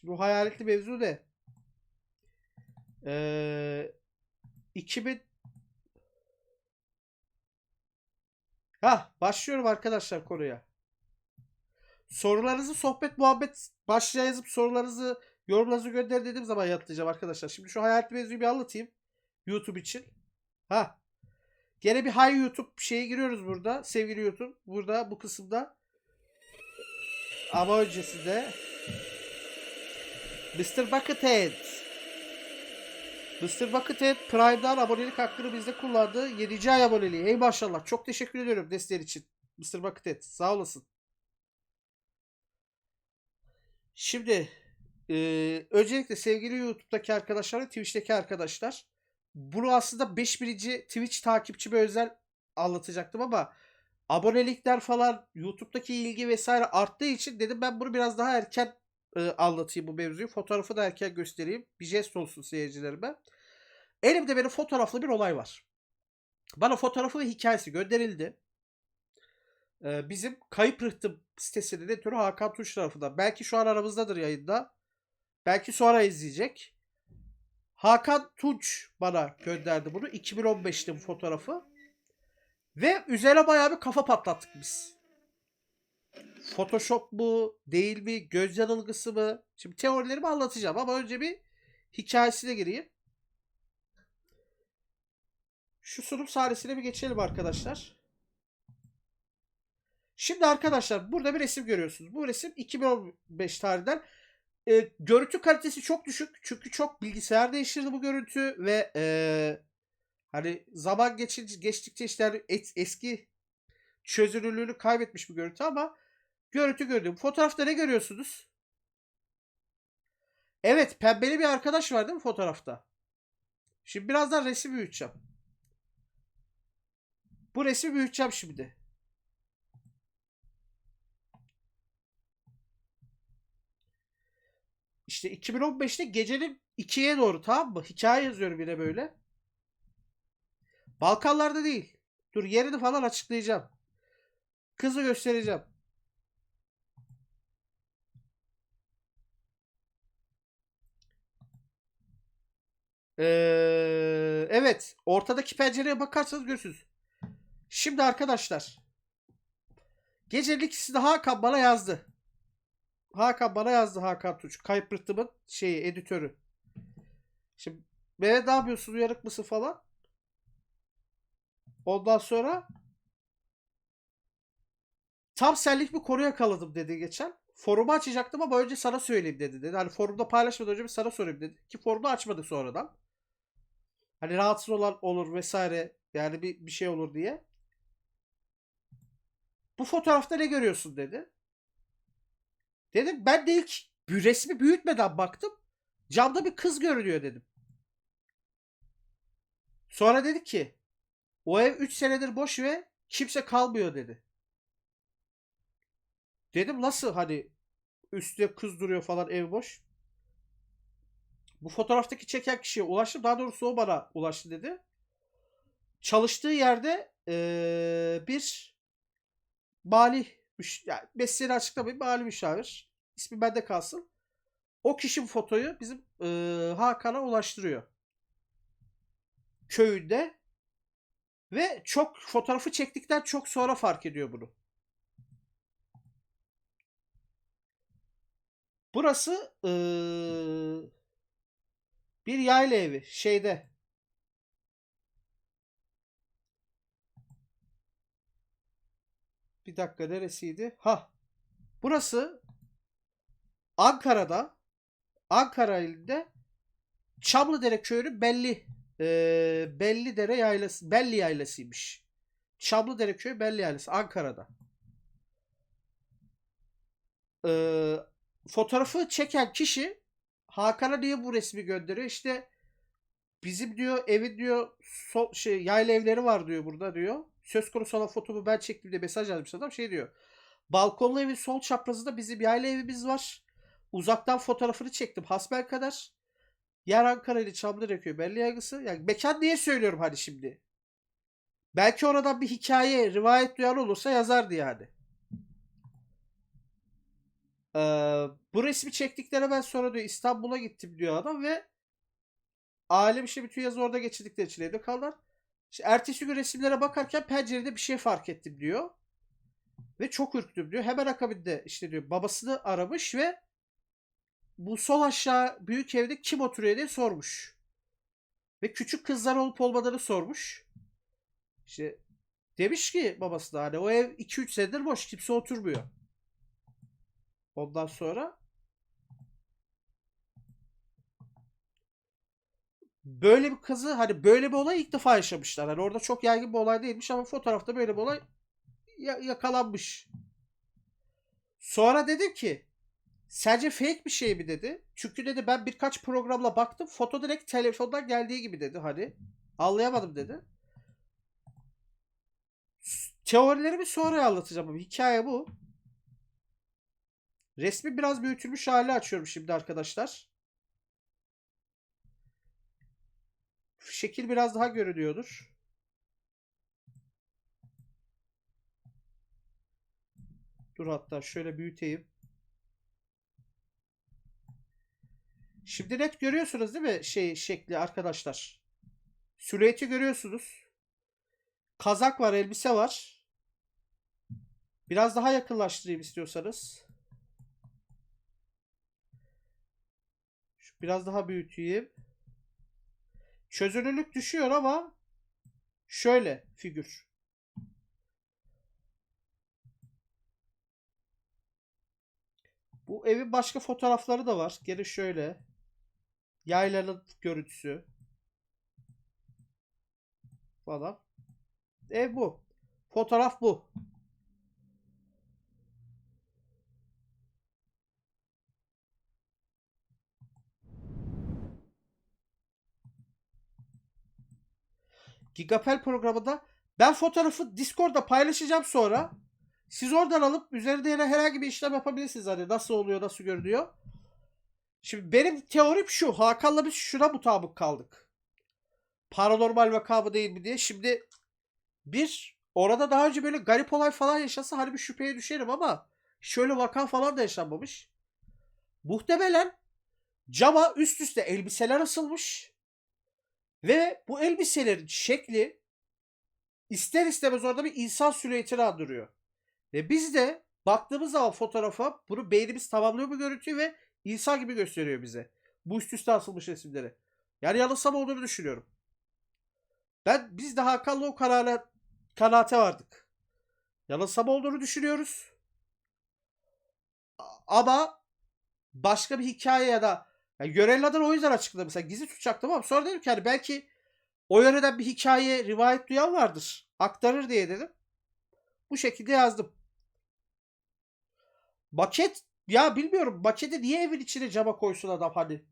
Şimdi bu hayaletli mevzu ne? Ee, 2000 Ha, başlıyorum arkadaşlar konuya. Sorularınızı sohbet muhabbet başlığa yazıp sorularınızı yorumlarınızı gönder dediğim zaman yanıtlayacağım arkadaşlar. Şimdi şu hayaletli mevzuyu bir anlatayım. YouTube için. Ha. Gene bir Hay YouTube şeye giriyoruz burada. Sevgili YouTube. Burada bu kısımda. Ama öncesinde Mr. Buckethead. Mr. Buckethead Prime'dan abonelik hakkını bizde kullandı. 7. ay aboneliği. Ey maşallah. Çok teşekkür ediyorum desteğin için. Mr. Buckethead. Sağ olasın. Şimdi eee, öncelikle sevgili YouTube'daki arkadaşlar ve Twitch'teki arkadaşlar bunu aslında 5 birinci Twitch takipçime özel anlatacaktım ama abonelikler falan YouTube'daki ilgi vesaire arttığı için dedim ben bunu biraz daha erken e, anlatayım bu mevzuyu. Fotoğrafı da erken göstereyim. Bir jest olsun seyircilerime. Elimde benim fotoğraflı bir olay var. Bana fotoğrafı ve hikayesi gönderildi. Ee, bizim Kayıp Rıhtım sitesinin editörü Hakan Tuş tarafından. Belki şu an aramızdadır yayında. Belki sonra izleyecek. Hakan Tunç bana gönderdi bunu. 2015'te bu fotoğrafı. Ve üzerine bayağı bir kafa patlattık biz. Photoshop mu? Değil mi? Göz yanılgısı mı? Şimdi teorilerimi anlatacağım ama önce bir hikayesine gireyim. Şu sunum sahnesine bir geçelim arkadaşlar. Şimdi arkadaşlar burada bir resim görüyorsunuz. Bu resim 2015 tarihinden. Ee, görüntü kalitesi çok düşük. Çünkü çok bilgisayar değiştirdi bu görüntü ve ee, hani zaman geçince geçtikçe işte hani es- eski çözünürlüğünü kaybetmiş bir görüntü ama görüntü gördüm. Fotoğrafta ne görüyorsunuz? Evet, pembeli bir arkadaş var değil mi fotoğrafta? Şimdi birazdan resim büyüteceğim. Bu resmi büyüteceğim şimdi. İşte 2015'te gecenin 2'ye doğru tamam mı? Hikaye yazıyorum yine böyle. Balkanlarda değil. Dur yerini falan açıklayacağım. Kızı göstereceğim. Ee, evet. Ortadaki pencereye bakarsanız görürsünüz. Şimdi arkadaşlar. Gecenin ikisi de Hakan bana yazdı. Hakan bana yazdı Hakan Tuç. Kayıp Rıhtım'ın şeyi editörü. Şimdi Mehmet ne yapıyorsun uyanık mısın falan. Ondan sonra tam senlik bir konu yakaladım dedi geçen. Forumu açacaktım ama önce sana söyleyeyim dedi. dedi. Hani forumda paylaşmadan önce bir sana sorayım dedi. Ki forumda açmadık sonradan. Hani rahatsız olan olur vesaire. Yani bir, bir şey olur diye. Bu fotoğrafta ne görüyorsun dedi. Dedim ben de ilk bir resmi büyütmeden baktım. Camda bir kız görünüyor dedim. Sonra dedi ki o ev 3 senedir boş ve kimse kalmıyor dedi. Dedim nasıl hani üstte kız duruyor falan ev boş. Bu fotoğraftaki çeken kişiye ulaştım. Daha doğrusu o bana ulaştı dedi. Çalıştığı yerde eee, bir mali müş- yani mesleğini açıklamayayım mali müşavir. İsmi bende kalsın. O kişi bu fotoyu bizim eee, Hakan'a ulaştırıyor. Köyünde ve çok fotoğrafı çektikten çok sonra fark ediyor bunu. Burası eee, bir yayla evi şeyde. Bir dakika neresiydi? Ha. Burası Ankara'da Ankara ilinde Çamlıdere köyünün belli eee belli dere yaylası Belli yaylasıymış. Çamlıdere köyü Belli yaylası Ankara'da. Eee fotoğrafı çeken kişi Hakan'a niye bu resmi gönderiyor? İşte bizim diyor evin diyor so- şey yayla evleri var diyor burada diyor. Söz konusu olan fotomu ben çektim diye mesaj yazmış adam şey diyor. Balkonlu evin sol çaprazında bizim yayla evimiz var. Uzaktan fotoğrafını çektim hasbel kadar. Yer Ankara ile Çamlıdere köyü belli yaygısı. Yani mekan diye söylüyorum hani şimdi. Belki oradan bir hikaye, rivayet duyan olursa yazardı yani. Ee, bu resmi çektikleri ben sonra diyor İstanbul'a gittim diyor adam ve ailem işte bütün yazı orada geçirdikleri için evde kaldılar. İşte ertesi gün resimlere bakarken pencerede bir şey fark ettim diyor. Ve çok ürktüm diyor. Hemen akabinde işte diyor babasını aramış ve bu sol aşağı büyük evde kim oturuyor diye sormuş. Ve küçük kızlar olup olmadığını sormuş. İşte demiş ki babası da hani o ev 2-3 senedir boş kimse oturmuyor. Ondan sonra böyle bir kızı hani böyle bir olay ilk defa yaşamışlar. Hani orada çok yaygın bir olay değilmiş ama fotoğrafta böyle bir olay ya- yakalanmış. Sonra dedim ki sence fake bir şey mi dedi. Çünkü dedi ben birkaç programla baktım foto direkt telefondan geldiği gibi dedi hani. Anlayamadım dedi. Teorilerimi sonra anlatacağım hikaye bu. Resmi biraz büyütülmüş hali açıyorum şimdi arkadaşlar. Şekil biraz daha görünüyordur. Dur hatta şöyle büyüteyim. Şimdi net görüyorsunuz değil mi şey şekli arkadaşlar? Silüeti görüyorsunuz. Kazak var, elbise var. Biraz daha yakınlaştırayım istiyorsanız. Biraz daha büyüteyim. Çözünürlük düşüyor ama şöyle figür. Bu evin başka fotoğrafları da var. Geri şöyle. Yaylanın görüntüsü. Falan. Ev bu. Fotoğraf bu. Gigapel programında ben fotoğrafı Discord'da paylaşacağım sonra. Siz oradan alıp üzerinde yine herhangi bir işlem yapabilirsiniz. Hani nasıl oluyor, nasıl görünüyor. Şimdi benim teorim şu. Hakan'la biz şuna mutabık kaldık. Paranormal vaka mı değil mi diye. Şimdi bir orada daha önce böyle garip olay falan yaşasa hani bir şüpheye düşerim ama şöyle vaka falan da yaşanmamış. Muhtemelen cama üst üste elbiseler asılmış. Ve bu elbiselerin şekli ister istemez orada bir insan silüetini andırıyor. Ve biz de baktığımız zaman fotoğrafa bunu beynimiz tamamlıyor bu görüntüyü ve insan gibi gösteriyor bize. Bu üst üste asılmış resimleri. Yani yanılsam olduğunu düşünüyorum. Ben biz de Hakan'la o karara kanaate vardık. Yanılsam olduğunu düşünüyoruz. Ama başka bir hikaye ya da yani Görevli Adar o yüzden açıkladı. Mesela gizli tutacaktım ama sonra dedim ki hani belki o yöneden bir hikaye, rivayet duyan vardır. Aktarır diye dedim. Bu şekilde yazdım. Maket ya bilmiyorum maketi niye evin içine cama koysun adam hani.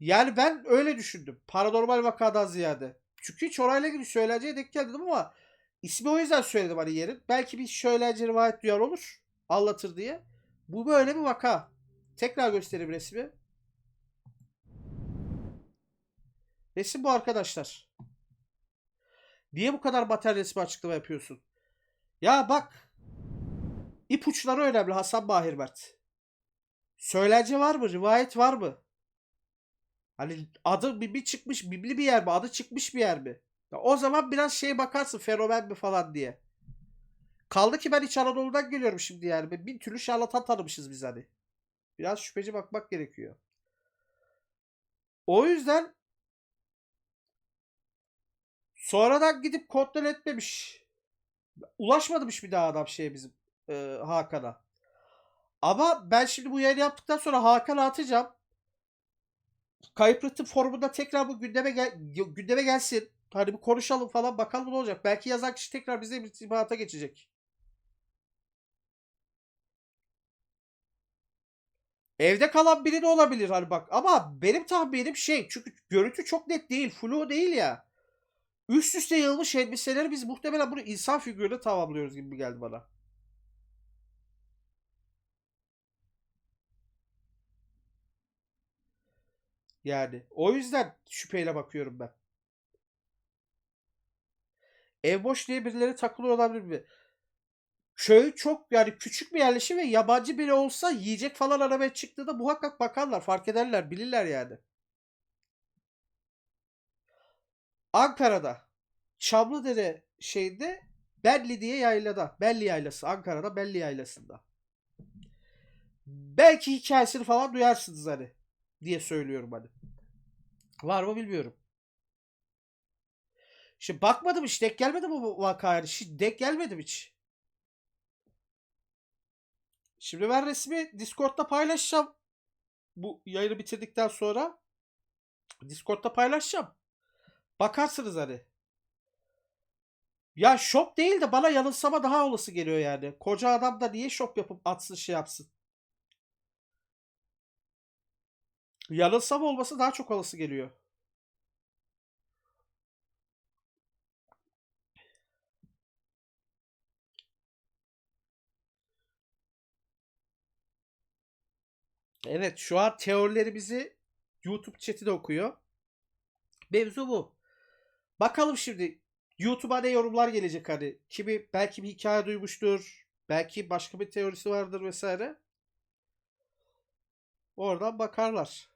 Yani ben öyle düşündüm. Paranormal vakadan ziyade. Çünkü hiç orayla ilgili söyleneceğe denk gelmedim ama ismi o yüzden söyledim hani yerin. Belki bir söylence rivayet duyar olur. Anlatır diye. Bu böyle bir vaka. Tekrar göstereyim resmi. Resim bu arkadaşlar. Niye bu kadar materyal resmi açıklama yapıyorsun? Ya bak. İpuçları önemli Hasan Mahir Mert. Söylence var mı? Rivayet var mı? Hani adı bir, bir çıkmış, bibli bir yer mi? Adı çıkmış bir yer mi? Ya o zaman biraz şey bakarsın fenomen mi falan diye. Kaldı ki ben İç Anadolu'dan geliyorum şimdi yani. Bin türlü şarlatan tanımışız biz hani. Biraz şüpheci bakmak gerekiyor. O yüzden sonradan gidip kontrol etmemiş. Ulaşmamış bir daha adam şeye bizim e, Hakan'a. Ama ben şimdi bu yayını yaptıktan sonra Hakan'a atacağım. Kayıp Rıhtım forumunda tekrar bu gündeme gel gündeme gelsin. Hani bir konuşalım falan bakalım ne olacak. Belki yazan kişi tekrar bizle irtibata geçecek. Evde kalan biri de olabilir hani bak. Ama benim tahminim şey çünkü görüntü çok net değil. Flu değil ya. Üst üste yığılmış elbiseleri biz muhtemelen bunu insan figürüyle tamamlıyoruz gibi geldi bana. Yani o yüzden şüpheyle bakıyorum ben. Ev boş diye birileri takılıyor olabilir mi? Köy çok yani küçük bir yerleşim ve yabancı biri olsa yiyecek falan aramaya çıktığında muhakkak bakarlar, fark ederler, bilirler yani. Ankara'da Çamlıdere şeyde Belli diye yaylada. Belli yaylası. Ankara'da Belli yaylasında. Belki hikayesini falan duyarsınız hani. Diye söylüyorum hani. Var mı bilmiyorum. Şimdi bakmadım hiç. Denk gelmedi bu vakaya. Hiç denk gelmedim hiç. Şimdi ben resmi Discord'da paylaşacağım. Bu yayını bitirdikten sonra. Discord'da paylaşacağım. Bakarsınız hani. Ya shop değil de bana yanılsama daha olası geliyor yani. Koca adam da niye shop yapıp atsın şey yapsın. Yanılsama olması daha çok olası geliyor. Evet şu an teorilerimizi YouTube chat'i de okuyor. Mevzu bu. Bakalım şimdi YouTube'a ne yorumlar gelecek hani. Kimi belki bir hikaye duymuştur. Belki başka bir teorisi vardır vesaire. Oradan bakarlar.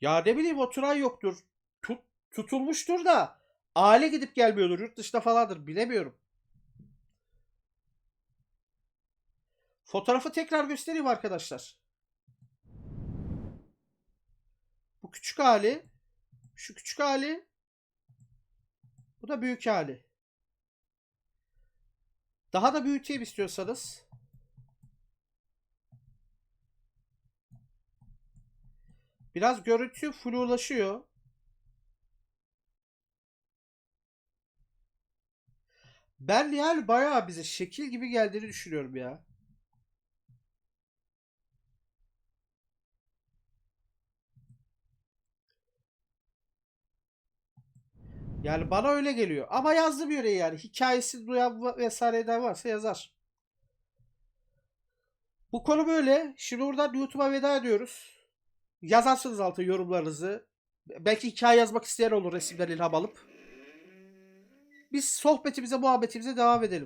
Ya ne bileyim oturan yoktur. Tut, tutulmuştur da aile gidip gelmiyordur. Yurt dışında falandır. Bilemiyorum. Fotoğrafı tekrar göstereyim arkadaşlar. Bu küçük hali. Şu küçük hali. Bu da büyük hali. Daha da büyüteyim istiyorsanız. Biraz görüntü flulaşıyor. Ben yani bayağı bize şekil gibi geldiğini düşünüyorum ya. Yani bana öyle geliyor. Ama yazdım yöreyi yani. Hikayesi duyan vesaire eden varsa yazar. Bu konu böyle. Şimdi buradan YouTube'a veda ediyoruz. Yazarsınız altı yorumlarınızı. Belki hikaye yazmak isteyen olur resimden ilham alıp. Biz sohbetimize, muhabbetimize devam edelim.